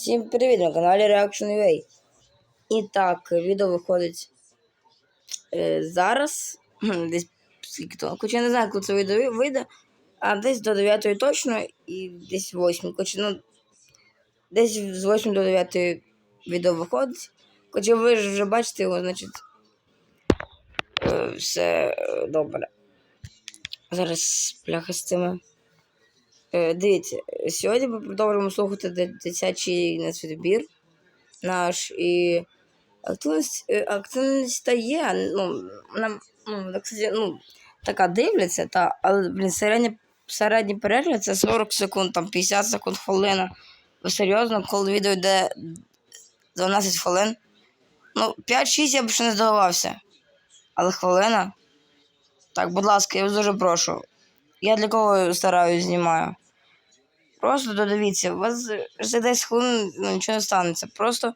Всім привіт на каналі Reaction UA. І так, відео виходить е, зараз. Десь скільки то. Хоча я не знаю, коли це відео вийде, а десь до 9 точно і десь 8. Хоча, ну, десь з 8 до 9 відео виходить. Хоча ви ж вже бачите його, значить. е, все е, добре. Зараз пляха з цими. Е, Дивіться, сьогодні ми продовжуємо слухати ди- дитячий нацвідбір наш і активність, е, активність та є. Ну, нам, ну, кстати, ну, така дивляться, та, але блін, середній, середній перегляд це 40 секунд, там 50 секунд хвилина. Ви серйозно, коли відео йде 12 хвилин. Ну, 5-6 я б ще не здивувався. Але хвилина. Так, будь ласка, я вас дуже прошу. Я для кого стараюсь знімаю. Просто додивіться, у вас за 10 хвилин ну, нічого не станеться. Просто,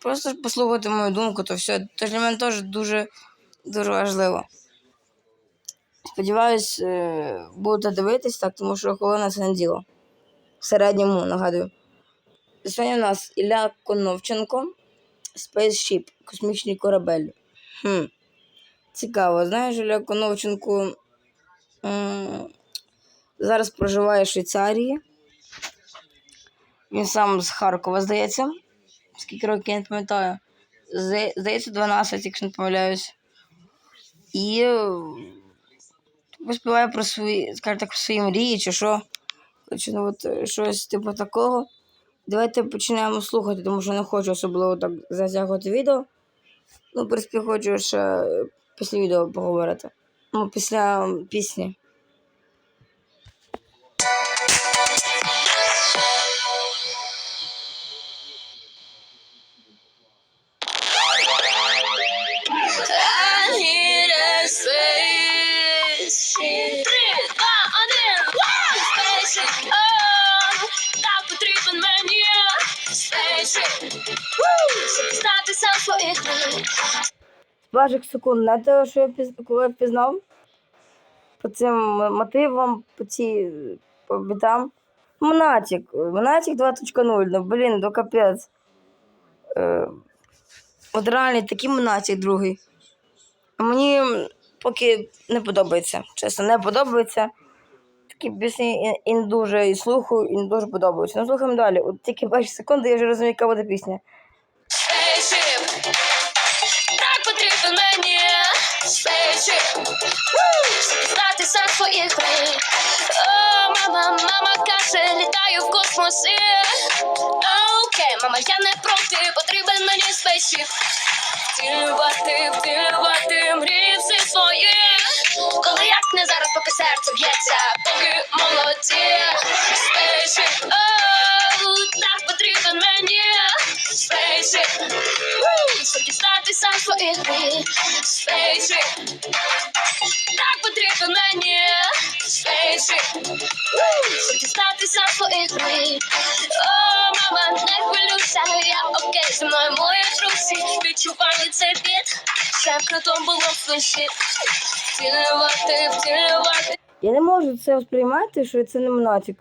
просто послухайте мою думку, то все. Це для мене теж дуже, дуже важливо. Сподіваюсь, е, будете дивитись так, тому що хвилина це не діло. В середньому, нагадую. Сьогодні у нас Ілля Коновченко, Spaceship, космічний корабель. Хм. Цікаво, знаєш, Ілля Коновченко м, зараз проживає в Швейцарії. Він сам з Харкова, здається. Скільки років я не пам'ятаю. Здається, 12, якщо не помиляюсь. І е, співає про свої, скажімо так, свої мрії, чи що. Чи ну, от, е, щось типу такого. Давайте почнемо слухати, тому що не хочу особливо так затягувати відео. Ну, в принципі, хочу ще після відео поговорити. Ну, після пісні. З секунд, не те, що я піз... коли я пізнав по цим мотивам, по цій по бітам. Монатік. Монатік 2.0, ну блін, ну капець. Е, от реально такий монатік другий. А мені поки не подобається. Чесно, не подобається. Такі пісні і не дуже і слухаю, і не дуже подобаються. Ну слухаємо далі. От тільки перші секунди я вже розумію, яка буде пісня. Woo! Щоб своїх мама, мама каже, літаю в космосі. Окей, мама, я не проти, потрібен мені спейсіп. Втілювати, втілювати мрії всі свої. Коли як не зараз, поки серце б'ється, поки молоді. Спейсіп, оу, так потрібен мені. Спейсіп, Ву! щоб дістатися своїх мрій. Ву! щоб дістатися своїх мрій. О, мама, не хвилюйся, я окей, зі мною мої друзі. Відчуваю цей біт, ще крутом було флеші. Втілювати, втілювати. Я не можу це сприймати, що це не монатік.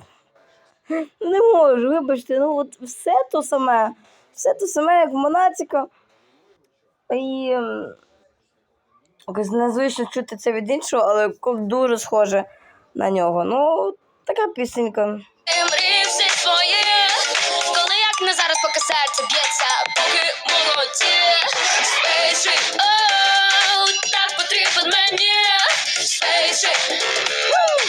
Не можу, вибачте, ну от все то саме. Все то саме, як монатіка. І якось незвично чути це від іншого, але дуже схоже на нього. Ну, така пісенька. Коли як не зараз, поки серце б'ється, поки молоді. Спейші, оу, так потрібен мені. Спейші,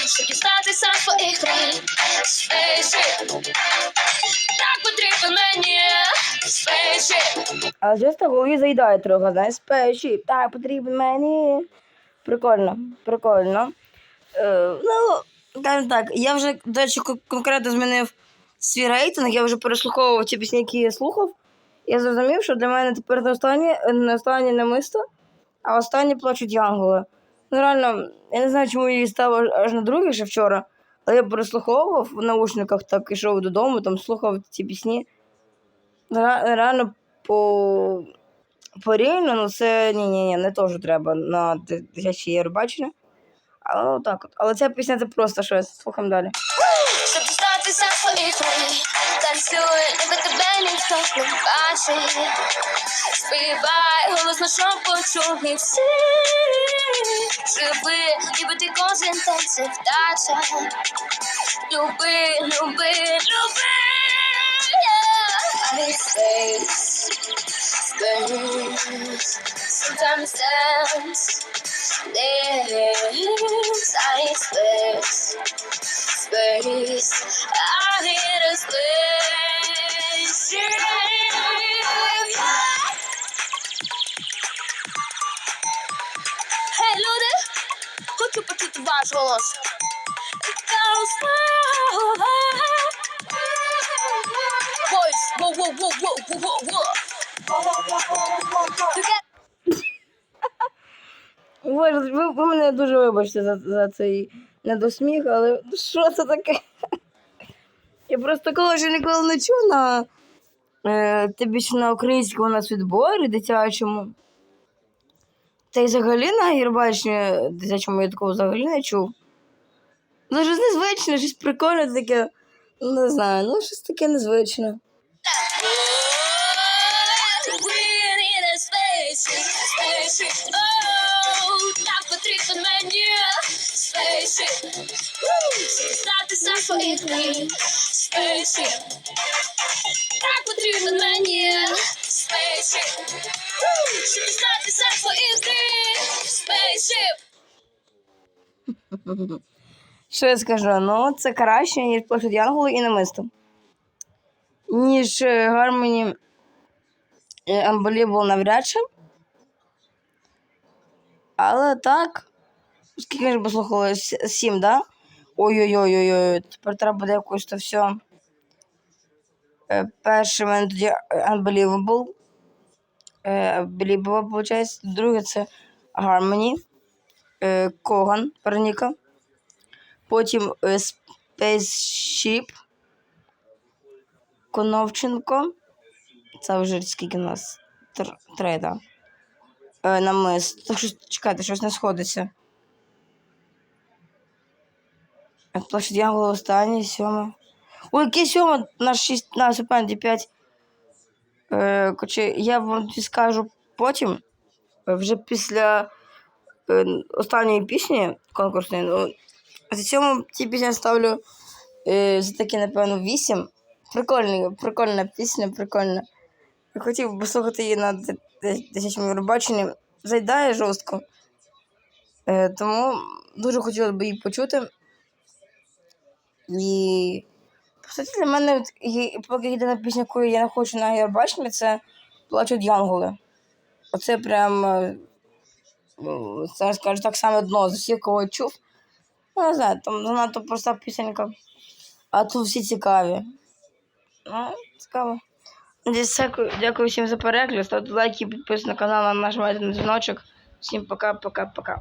щоб дістатися своїх мрій. Спейші. Спейші, Але часто в голові заїдає трохи, знаєш, спеші, так, потрібен мені. Прикольно, прикольно. Е, ну, скажімо так, я вже, до речі, конкретно змінив свій рейтинг, я вже переслуховував ті пісні, які я слухав. Я зрозумів, що для мене тепер не останнє, не останнє намисто, а останні плачуть янголи. Ну, реально, я не знаю, чому її став аж на друге ще вчора, але я переслуховував в наушниках, так ішов додому, там слухав ці пісні. Ре- Реально по порівняно, ну це ні, ні, ні, не що треба на дитяче Євробачення. Але ну так от. Але ця пісня це просто щось. Слухаємо далі. щоб дістатися своїх мрій Танцюй, ніби тебе ніхто не бачить Співай, голосно, щоб почули всі Живи, ти кожен це вдача Люби, люби, люби yeah. I need space, space Sometimes dance, dance I need space, space I need a space yeah. Гей, люди, хочу почути ваш голос. Whoa, whoa, whoa, whoa. Together. Боже, ви, ви мене дуже вибачте за, за цей недосміх, але що це таке? Я просто коли ще ніколи не чув на е, тобі на українському на відборі дитячому. Та й взагалі на Єрбачні дитячому я такого взагалі не чув. Ну, щось незвичне, щось прикольне таке. Не знаю, ну щось таке незвичне. Oh, так потрібен мені. Spaceship. Що я скажу? Ну, це краще, ніж площадь Янголу і намисто. Ніж е, Гармоні Unbelievable навряд чи. Але так. Скільки ж послухали? Сім, да? Ой-ой-ой-ой. Тепер треба буде якось то все. Е, Перший мене тоді е, Unbelievable. Е, Unbelievable, виходить. Друге це Harmony. Е, Коган, Вероніка. Потім е, Spaceship. Коновченко. Це вже скільки у нас? Тр- Три, да. Е, намис. Так що чекайте, щось не сходиться. Е, Площадь Янгола останній, сьоме. Ой, яке сьоме? На 6, на супенді 5. Е, я вам скажу потім. е, Вже після е, останньої пісні конкурсної. Ну, за цьому ті пісні ставлю е, за такі, напевно, 8. Прикольна, прикольна пісня, прикольна. Я хотів послухати її на ди- дитячому Зайдає жорстко. Е, тому дуже хотілося б її почути. І по суті, для мене поки єдина пісня, яку я не хочу на Євробаченні, це плачуть Янголи. Оце прям, ну, це скажу так само дно з усіх, кого чув. Ну, не знаю, там занадто проста пісенька. А тут всі цікаві. Ну, цікаво. Дякую, всім за перегляд. Ставте лайки, підписуйтесь на канал, нажимайте на дзвіночок. Всім пока, пока, пока.